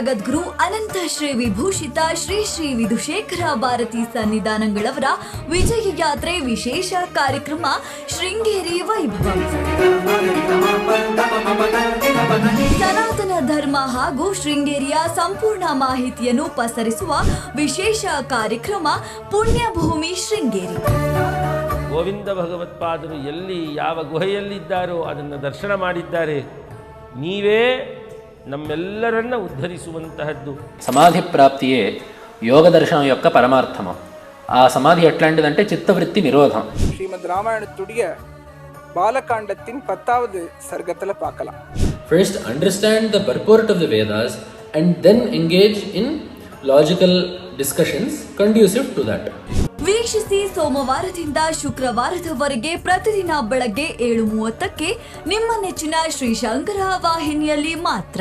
ಪದ್ಮಶ್ರೀ ವಿಭೂಷಿತ ಶ್ರೀ ಶ್ರೀ ವಿಧುಶೇಖರ ಭಾರತಿ ಸನ್ನಿಧಾನಗಳವರ ವಿಜಯ ಯಾತ್ರೆ ವಿಶೇಷ ಕಾರ್ಯಕ್ರಮ ಶೃಂಗೇರಿ ವೈಭವ. ಸನಾತನ ಧರ್ಮ ಹಾಗೂ ಶೃಂಗೇರಿಯ ಸಂಪೂರ್ಣ ಮಾಹಿತಿಯನ್ನು ಪಸರಿಸುವ ವಿಶೇಷ ಕಾರ್ಯಕ್ರಮ ಪುಣ್ಯಭೂಮಿ ಶೃಂಗೇರಿ. ಗೋವಿಂದ ಭಗವತ್ಪಾದರು ಎಲ್ಲಿ ಯಾವ ಗುಹೆಯಲ್ಲಿದ್ದಾರೋ ಅದನ್ನು ದರ್ಶನ ಮಾಡಿದ್ದಾರೆ. ನೀವೇ ನಮ್ಮೆಲ್ಲರನ್ನ ಉದ್ಧರಿಸುವಂತಹದ್ದು సమాధి ప్రాప్తియే యోగ దర్శనం యొక్క పరమార్థము ఆ సమాధి ఎట్లాంటిదంటే చిత్తవృత్తి నిరోధం ஸ்ரீமத் ராமாயணத்துடைய பாலகாண்டத்தின் பத்தாவது சர்க்கத்துல பார்க்கலாம் First, understand the purport of the Vedas and then engage in logical discussions conducive to that ವೀಕ್ಷಿಸಿ ಸೋಮವಾರದಿಂದ ಶುಕ್ರವಾರದವರೆಗೆ ಪ್ರತಿದಿನ ಬೆಳಗ್ಗೆ ಏಳು ಮೂವತ್ತಕ್ಕೆ ನಿಮ್ಮ ನೆಚ್ಚಿನ ಶ್ರೀ ಶಂಕರ ವಾಹಿನಿಯಲ್ಲಿ ಮಾತ್ರ.